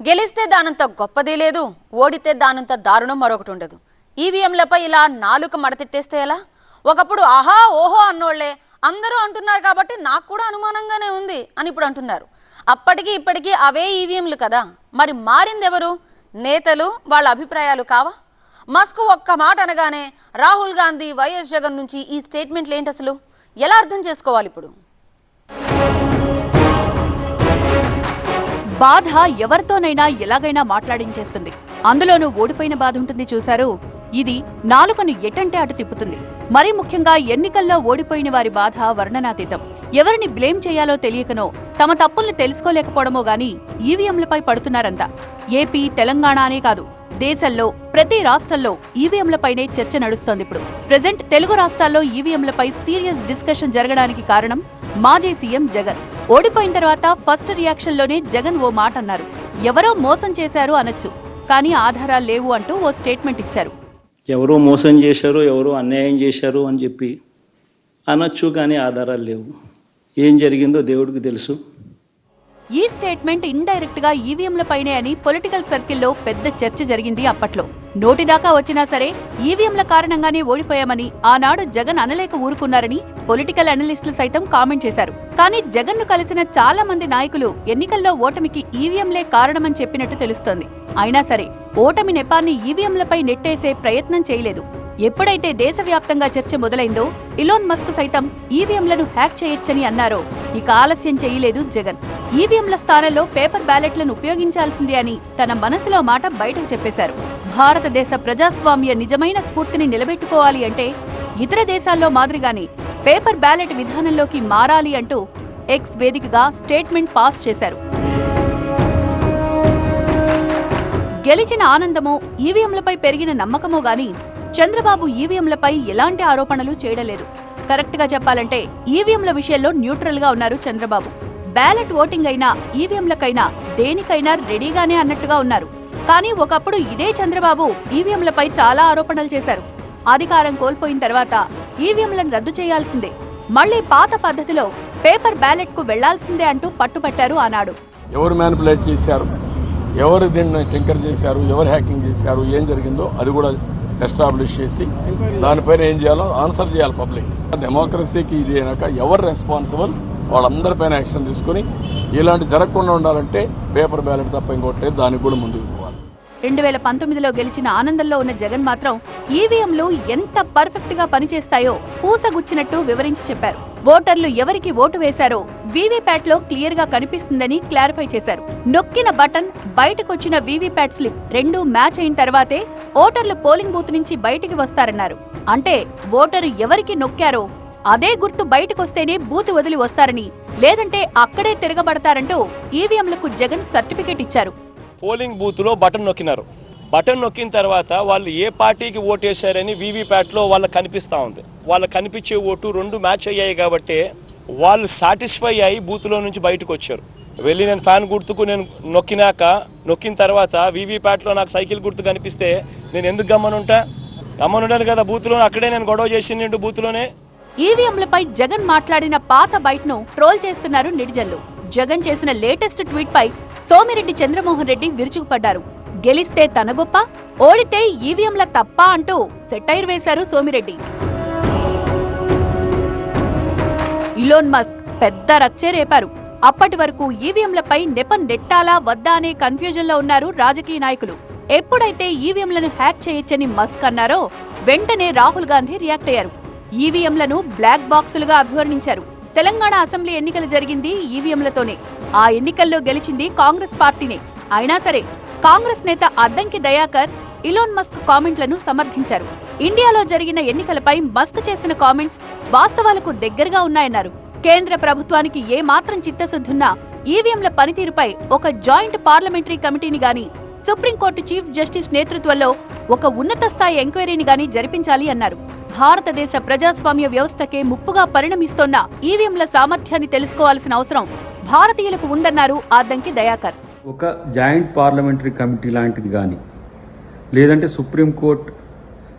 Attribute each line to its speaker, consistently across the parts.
Speaker 1: గెలిస్తే దానంత గొప్పదే లేదు ఓడితే దానంత దారుణం మరొకటి ఉండదు. ఈవీఎంలపై ఇలా నాలుక మడతిట్టేస్తే ఎలా? ఒకప్పుడు ఆహా ఓహో అన్నోళ్ళే అందరూ అంటున్నారు కాబట్టి నాకు కూడా అనుమానంగానే ఉంది అని ఇప్పుడు అంటున్నారు. అప్పటికి ఇప్పటికీ అవే ఈవీఎంలు కదా. మరి మారిందెవరు? నేతలు వాళ్ళ అభిప్రాయాలు కావా? మస్క్ ఒక్క మాట అనగానే రాహుల్ గాంధీ వైఎస్ జగన్ నుంచి ఈ స్టేట్మెంట్లు ఏంటి అసలు? ఎలా అర్థం చేసుకోవాలి ఇప్పుడు?
Speaker 2: బాధ ఎవరితోనైనా ఎలాగైనా మాట్లాడించేస్తుంది. అందులోనూ ఓడిపోయిన బాధ ఉంటుంది చూశారు. ఇది నాలుకను ఎటంటే అటు తిప్పుతుంది. మరీ ముఖ్యంగా ఎన్నికల్లో ఓడిపోయిన వారి బాధ వర్ణనాతీతం. ఎవరిని బ్లేమ్ చేయాలో తెలియకనో తమ తప్పుల్ని తెలుసుకోలేకపోవడమో గాని ఈవీఎంలపై పడుతున్నారంతా. ఏపీ తెలంగాణ అనే కాదు దేశంలో ప్రతి రాష్ట్రంలో ఈవీఎంలపైనే చర్చ నడుస్తోంది ఇప్పుడు. ప్రెజెంట్ తెలుగు రాష్ట్రాల్లో ఈవీఎంలపై సీరియస్ డిస్కషన్ జరగడానికి కారణం మాజీ సీఎం జగన్. ఓడిపోయిన తర్వాత ఫస్ట్ రియాక్షన్లోనే జగన్ ఓ మాట అన్నారు. ఎవరో మోసం చేశారు అనొచ్చు కానీ ఆధారాలు లేవు అంటూ ఓ స్టేట్మెంట్ ఇచ్చారు.
Speaker 3: ఎవరో మోసం చేశారు ఎవరో అన్యాయం చేశారు అని చెప్పి అనొచ్చు కానీ ఆధారాలు లేవు. ఏం జరిగిందో దేవుడికి తెలుసు.
Speaker 2: ఈ స్టేట్మెంట్ ఇండైరెక్ట్గా ఈవీఎంలపైనే అని పొలిటికల్ సర్కిల్లో పెద్ద చర్చ జరిగింది అప్పట్లో. నోటిదాకా వచ్చినా సరే ఈవీఎంల కారణంగానే ఓడిపోయామని ఆనాడు జగన్ అనలేక ఊరుకున్నారని పొలిటికల్ అనలిస్టులు సైతం కామెంట్ చేశారు. కానీ జగన్ను కలిసిన చాలా మంది నాయకులు ఎన్నికల్లో ఓటమికి ఈవీఎంలే కారణమని చెప్పినట్టు తెలుస్తోంది. అయినా సరే ఓటమి నెపాన్ని ఈవీఎంలపై నెట్టేసే ప్రయత్నం చేయలేదు. ఎప్పుడైతే దేశవ్యాప్తంగా చర్చ మొదలైందో ఇలోన్ మస్క్ సైతం ఈవీఎంలను హ్యాక్ చేయొచ్చని అన్నారో. ఇక ఆలస్యం చేయలేదు జగన్. ఈవీఎంల స్థానంలో పేపర్ బ్యాలెట్లను ఉపయోగించాల్సిందే అని తన మనసులో మాట బయటకు చెప్పేశారు. భారతదేశ ప్రజాస్వామ్య నిజమైన స్ఫూర్తిని నిలబెట్టుకోవాలి అంటే ఇతర దేశాల్లో మాదిరిగానే పేపర్ బ్యాలెట్ విధానంలోకి మారాలి అంటూ ఎక్స్ వేదికగా స్టేట్మెంట్ పాస్ చేశారు. గెలిచిన ఆనందమో ఈవీఎంలపై పెరిగిన నమ్మకమో గాని చంద్రబాబు ఈవీఎంలపై ఎలాంటి ఆరోపణలు చేయడలేదు. కరెక్ట్గా చెప్పాలంటే ఈవీఎంల విషయంలో న్యూట్రల్గా ఉన్నారు చంద్రబాబు. బ్యాలెట్ ఓటింగ్ అయినా ఈవీఎంలకైనా దేనికైనా రెడీగానే అన్నట్టుగా ఉన్నారు. కానీ ఒకప్పుడు ఇదే చంద్రబాబు ఈవీఎంలపై చాలా ఆరోపణలు చేశారు. అధికారం కోల్పోయిన తర్వాత ఈవీఎంలను రద్దు చేయాల్సిందే. మళ్ళీ పాత పద్ధతిలో పేపర్ బ్యాలెట్కు వెళ్ళాల్సిందే అంటూ పట్టుపట్టారు ఆనాడు.
Speaker 4: ఎవరు మ్యానిపులేట్ చేశారు? ఎవరు దీన్ని టింకర్ చేశారు? ఎవరు హ్యాకింగ్ చేశారు? ఏం జరిగిందో అది కూడా ఎస్టాబ్లిష్ చేసి దానిపైన ఏం చేయాలో ఆన్సర్ చేయాలి పబ్లిక్. డెమోక్రసీకి ఇది అయినాక ఎవరు రెస్పాన్సిబుల్? వాళ్ళందరిపైన యాక్షన్ తీసుకుని ఇలాంటి జరగకుండా ఉండాలంటే పేపర్ బ్యాలెట్ తప్ప ఇంకోట్లేదు దానికి కూడా ముందుకు పోవాలి.
Speaker 2: రెండు వేల పంతొమ్మిదిలో గెలిచిన ఆనందంలో ఉన్న జగన్ మాత్రం ఈవీఎంలు ఎంత పర్ఫెక్ట్గా పనిచేస్తాయో పూసగుచ్చినట్టు వివరించి చెప్పారు. ఓటర్లు ఎవరికి ఓటు వేశారో వీవీప్యాట్లో క్లియర్గా కనిపిస్తుందని క్లారిఫై చేశారు. నొక్కిన బటన్ బయటకొచ్చిన వీవీప్యాట్ స్లిప్ రెండు మ్యాచ్ అయిన తర్వాతే ఓటర్లు పోలింగ్ బూత్ నుంచి బయటికి వస్తారన్నారు. అంటే ఓటరు ఎవరికి నొక్కారో అదే గుర్తు బయటకొస్తేనే బూత్ వదిలి వస్తారని లేదంటే అక్కడే తిరగబడతారంటూ ఈవీఎంలకు జగన్ సర్టిఫికేట్ ఇచ్చారు.
Speaker 5: పోలింగ్ బూత్లో బటన్ నొక్కినారు. బటన్ నొక్కిన తర్వాత వాళ్ళు ఏ పార్టీకి ఓటు వేశారని వీవీప్యాట్లో వాళ్ళకి కనిపిస్తూ ఉంది. వాళ్ళకి కనిపించే ఓటు రెండు మ్యాచ్ అయ్యాయి కాబట్టి వాళ్ళు సాటిస్ఫై అయ్యి బూత్లో నుంచి బయటకు వచ్చారు. వెళ్ళి నేను ఫ్యాన్ గుర్తుకు నేను నొక్కినాక నొక్కిన తర్వాత వీవీప్యాట్లో నాకు సైకిల్ గుర్తు కనిపిస్తే నేను ఎందుకు గమ్మనుంటా? గమ్మనుంటాను కదా బూత్లో అక్కడే నేను గొడవ చేసిండు బూత్లోనే.
Speaker 2: ఈవీఎంలపై జగన్ మాట్లాడిన పాత బైట్ను ట్రోల్ చేస్తున్నారు నిడిజన్లు జగన్ చేసిన లేటెస్ట్ ట్వీట్ పై సోమిరెడ్డి చంద్రమోహన్ రెడ్డి విరుచుకుపడ్డారు. గెలిస్తే తన గొప్ప ఓడితే ఈవీఎంల తప్ప అంటూ సెటైర్ వేశారు సోమిరెడ్డి. ఇలోన్ మస్క్ పెద్ద రచ్చే రేపారు. అప్పటి వరకు ఈవీఎంలపై నెపం నెట్టాలా వద్దా అనే కన్ఫ్యూజన్లో ఉన్నారు రాజకీయ నాయకులు. ఎప్పుడైతే ఈవీఎంలను హ్యాక్ చేయొచ్చని మస్క్ అన్నారో వెంటనే రాహుల్ గాంధీ రియాక్ట్ అయ్యారు. ఈవీఎంలను బ్లాక్ బాక్సులుగా అభివర్ణించారు. తెలంగాణ అసెంబ్లీ ఎన్నికలు జరిగింది ఈవీఎంలతోనే. ఆ ఎన్నికల్లో గెలిచింది కాంగ్రెస్ పార్టీనే. అయినా సరే కాంగ్రెస్ నేత అద్దంకి దయాకర్ ఇలోన్ మస్క్ కామెంట్లను సమర్థించారు. ఇండియాలో జరిగిన ఎన్నికలపై మస్క్ చేసిన కామెంట్స్ వాస్తవాలకు దగ్గరగా ఉన్నాయన్నారు. కేంద్ర ప్రభుత్వానికి ఏ మాత్రం చిత్తశుద్ధున్నా ఈవీఎంల పనితీరుపై ఒక జాయింట్ పార్లమెంటరీ కమిటీని గాని సుప్రీంకోర్టు చీఫ్ జస్టిస్ నేతృత్వంలో ఒక ఉన్నత స్థాయి ఎంక్వైరీని గాని జరిపించాలి అన్నారు. భారతదేశ ప్రజాస్వామ్య వ్యవస్థకే ముప్పుగా పరిణమిస్తోన్న ఈవీఎంల సామర్థ్యాన్ని తెలుసుకోవాల్సిన అవసరం భారతీయులకు ఉందన్నారు ఆద్దంకి దయాకర్.
Speaker 6: ఒక జాయింట్ పార్లమెంటరీ కమిటీ లాంటిది కానీ లేదంటే సుప్రీంకోర్టు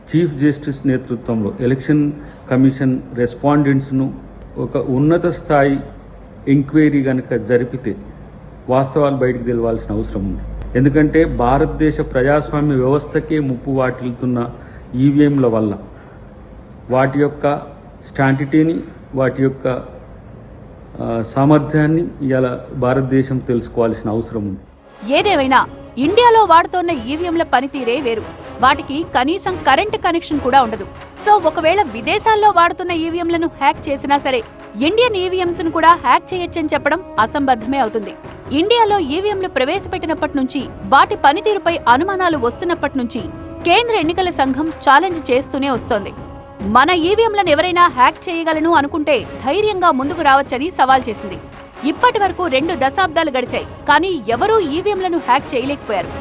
Speaker 6: చీఫ్ జస్టిస్ నేతృత్వంలో ఎలక్షన్ కమిషన్ రెస్పాండెంట్స్ను ఒక ఉన్నత స్థాయి ఎంక్వైరీ కనుక జరిపితే వాస్తవాలు బయటికి తెలవాల్సిన అవసరం ఉంది. ఎందుకంటే భారతదేశ ప్రజాస్వామ్య వ్యవస్థకే ముప్పు వాటిల్తున్న ఈవీఎంల వల్ల వాటి యొక్క స్టాంటిటీని వాటి యొక్క సామర్థ్యాన్ని ఇలా భారతదేశం తెలుసుకోవాల్సిన అవసరం ఉంది.
Speaker 2: ఏదేమైనా ఇండియాలో వాడుతోన్న ఈవీఎంల పనితీరే వేరు. వాటికి కనీసం కరెంట్ కనెక్షన్ కూడా ఉండదు. సో ఒకవేళ విదేశాల్లో వాడుతున్న ఈవీఎంలను హ్యాక్ చేసినా సరే ఇండియన్ ఈవీఎంస్ను కూడా హ్యాక్ చేయొచ్చని చెప్పడం అసంబద్ధమే అవుతుంది. ఇండియాలో ఈవీఎంలు ప్రవేశపెట్టినప్పటి నుంచి వాటి పనితీరుపై అనుమానాలు వస్తున్నప్పటి నుంచి కేంద్ర ఎన్నికల సంఘం ఛాలెంజ్ చేస్తూనే వస్తోంది. మన ఈవీఎంలను ఎవరైనా హ్యాక్ చేయగలను అనుకుంటే ధైర్యంగా ముందుకు రావచ్చని సవాల్ చేసింది. ఇప్పటి వరకు రెండు దశాబ్దాలు గడిచాయి కానీ ఎవరూ ఈవీఎంలను హ్యాక్ చేయలేకపోయారు.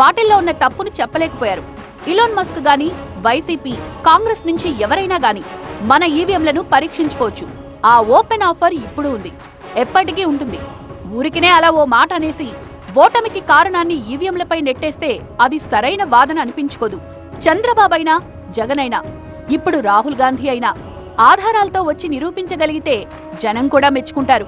Speaker 2: వాటిల్లో ఉన్న తప్పును చెప్పలేకపోయారు. ఇలోన్ మస్క్ గాని వైసీపీ కాంగ్రెస్ నుంచి ఎవరైనా గాని మన ఈవీఎంలను పరీక్షించుకోవచ్చు. ఆ ఓపెన్ ఆఫర్ ఇప్పుడు ఉంది. ఎప్పటికీ ఉంటుంది. ఊరికినే అలా ఓ మాట అనేసి ఓటమికి కారణాన్ని ఈవీఎంలపై నెట్టేస్తే అది సరైన వాదన అనిపించుకోదు. చంద్రబాబైనా జగనైనా ఇప్పుడు రాహుల్ గాంధీ అయినా ఆధారాలతో వచ్చి నిరూపించగలిగితే జనం కూడా మెచ్చుకుంటారు.